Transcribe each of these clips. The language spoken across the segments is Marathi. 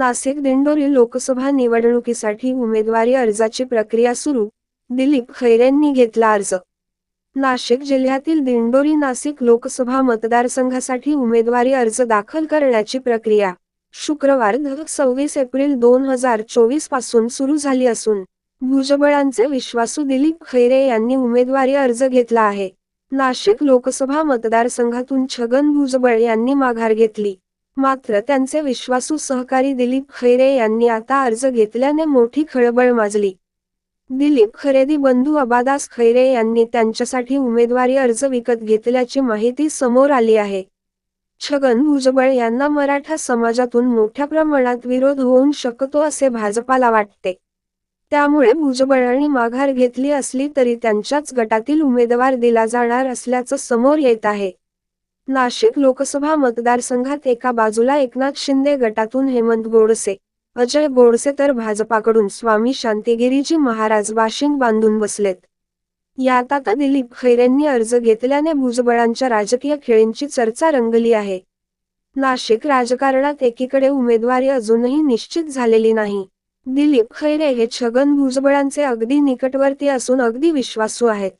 नाशिक दिंडोरी लोकसभा निवडणुकीसाठी उमेदवारी अर्जाची प्रक्रिया सुरू दिलीप खैरेंनी घेतला अर्ज. नाशिक जिल्ह्यातील दिंडोरी नाशिक लोकसभा मतदारसंघासाठी उमेदवारी अर्ज दाखल करण्याची प्रक्रिया शुक्रवार सव्वीस एप्रिल दोन हजार चोवीसपासून सुरू झाली असून भुजबळांचे विश्वासू दिलीप खैरे यांनी उमेदवारी अर्ज घेतला आहे. नाशिक लोकसभा मतदारसंघातून छगन भुजबळ यांनी माघार घेतली. मात्र त्यांचे विश्वासू सहकारी दिलीप खैरे यांनी आता अर्ज घेतल्याने मोठी खळबळ माजली. दिलीप खरेदी बंधू अबादास खैरे यांनी त्यांच्यासाठी उमेदवारी अर्ज विकत घेतल्याची माहिती समोर आली आहे. छगन भुजबळ यांना मराठा समाजातून मोठ्या प्रमाणात विरोध होऊन शकतो असे भाजपाला वाटते. त्यामुळे भुजबळांनी माघार घेतली असली तरी त्यांच्याच गटातील उमेदवार दिला जाणार असल्याचं समोर येत आहे. नाशिक लोकसभा मतदारसंघात एका बाजूला एकनाथ शिंदे गटातून हेमंत गोडसे अजय गोडसे तर भाजपाकडून स्वामी शांतिगिरीजी महाराज बाशिंग बांधून बसलेत. यात आता दिलीप खैरेंनी अर्ज घेतल्याने भुजबळांच्या राजकीय खेळींची चर्चा रंगली आहे. नाशिक राजकारणात एकीकडे उमेदवारी अजूनही निश्चित झालेली नाही. दिलीप खैरे हे छगन भुजबळांचे अगदी निकटवर्ती असून अगदी विश्वासू आहेत.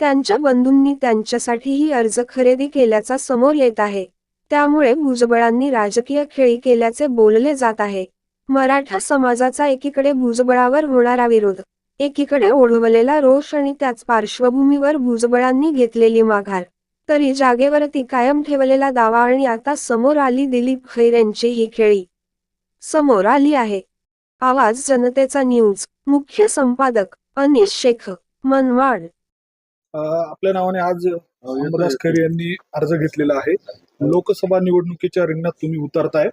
त्यांच्या बंधूंनी त्यांच्यासाठीही अर्ज खरेदी केल्याचा समोर येत आहे. त्यामुळे भुजबळांनी राजकीय खेळी केल्याचे बोलले जात आहे. मराठा समाजाचा एकीकडे भुजबळावर होणारा विरोध एकीकडे ओढवलेला रोष आणि त्याच पार्श्वभूमीवर भुजबळांनी घेतलेली माघार. तरी जागेवरती कायम ठेवलेला दावा आणि आता समोर आली दिलीप खैरेंची ही खेळी. समोर आली आहे. आवाज जनतेचा न्यूज. मुख्य संपादक अनिश शेख मनवाड आपल्या नावाने आज अंबादास खैरे यांनी अर्ज घेतलेला आहे. लोकसभा निवडणुकीच्या रिंगणात तुम्ही उतरताय.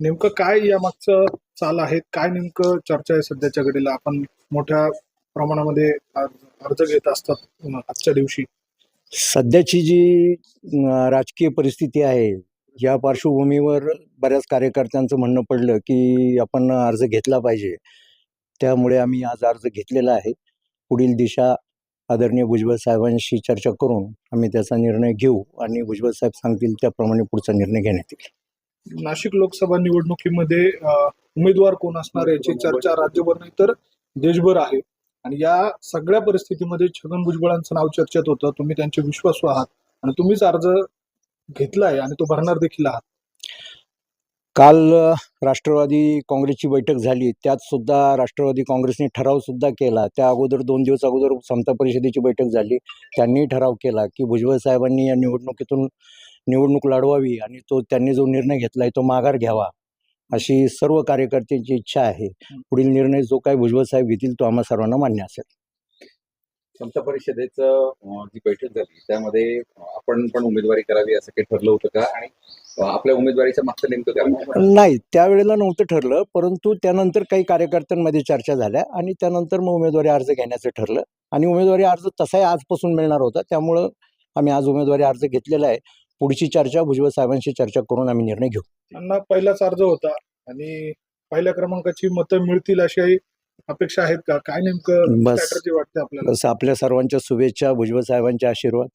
नेमकं काय या मागचं चाल आहे? काय नेमकं चर्चा आहे सध्याच्या घडीला? आपण मोठ्या प्रमाणामध्ये अर्ज अर्ज घेत असतात आजच्या दिवशी. सध्याची जी राजकीय परिस्थिती आहे या पार्श्वभूमीवर बऱ्याच कार्यकर्त्यांचं म्हणणं पडलं की आपण अर्ज घेतला पाहिजे. त्यामुळे आम्ही आज अर्ज घेतलेला आहे. पुढील दिशा आदरणीय भुजबळ साहेबांशी चर्चा करून आम्ही त्याचा निर्णय घेऊ आणि भुजबळ साहेब सांगतील त्याप्रमाणे पुढचा निर्णय घेण्यात येईल. नाशिक लोकसभा निवडणुकीमध्ये उमेदवार कोण असणार याची चर्चा राज्यभर नाही तर देशभर आहे. आणि या सगळ्या परिस्थितीमध्ये छगन भुजबळांचं नाव चर्चेत होतं तुम्ही त्यांचे विश्वासू आहात आणि तुम्हीच अर्ज घेतलाय आणि तो भरणार देखील आहात. काल राष्ट्रवादी काँग्रेसची बैठक झाली त्यात सुद्धा राष्ट्रवादी काँग्रेसने ठराव सुद्धा केला. त्या अगोदर दोन दिवस अगोदर समता परिषदेची बैठक झाली. त्यांनी ठराव केला की भुजबळ साहेबांनी या निवडणुकीतून निवडणूक लढवावी आणि तो त्यांनी जो निर्णय घेतला आहे तो माघार घ्यावा अशी सर्व कार्यकर्त्यांची इच्छा आहे. पुढील निर्णय जो काही भुजबळ साहेब घेतील तो आम्हा सर्वांना मान्य असेल. समता परिषदेचं जी बैठक झाली त्यामध्ये आपण पण उमेदवारी करावी असं काही ठरलं होतं का? आणि आपल्या उमेदवारीच्या मागचं नेमकं काय? नाही त्यावेळेला नव्हतं ठरलं परंतु त्यानंतर काही कार्यकर्त्यांमध्ये चर्चा झाल्या आणि त्यानंतर मग उमेदवारी अर्ज घेण्याचं ठरलं. आणि उमेदवारी अर्ज तसाही आजपासून मिळणार होता त्यामुळं आम्ही आज उमेदवारी अर्ज घेतलेला आहे. पुढची चर्चा भुजबळ साहेबांशी चर्चा करून आम्ही निर्णय घेऊ. त्यांना पहिलाच अर्ज होता आणि पहिल्या क्रमांकाची मतं मिळतील अशी अपेक्षा आहेत का? काय नेमकं बस. आपल्याला? आपल्या सर्वांच्या शुभेच्छा भुजबळ साहेबांचे आशीर्वाद.